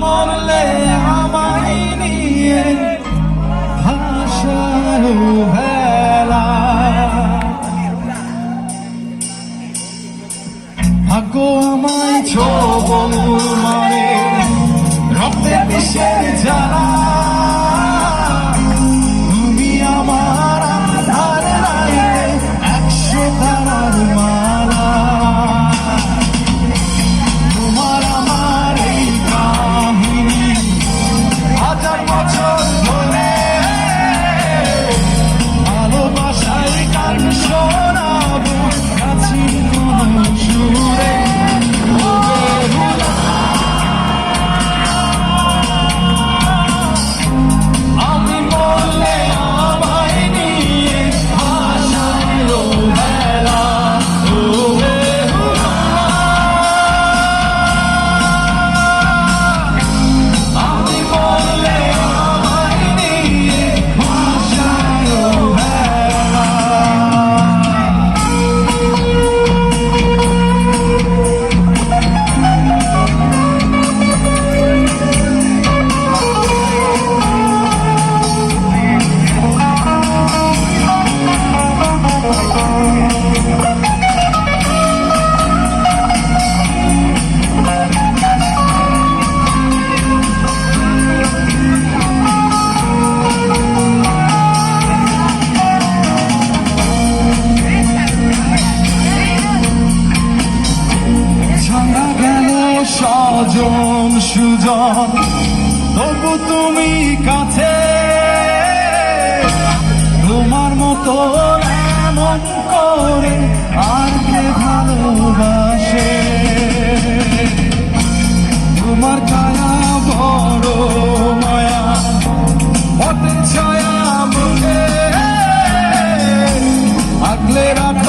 মরলে আমায় নিয়ে ভাষায় ভেলা ভাগ্য আমায় ছবল মারে রক্তে বিষের জ্বালা। ছাড়া গেল স্বজন সুজন। তবু তুমি কাছে, তোমার মতো এমন করে আর কে ভালোবাসে? তোমার কায়া বড় মায়া পথে ছায়া আগলে রাখ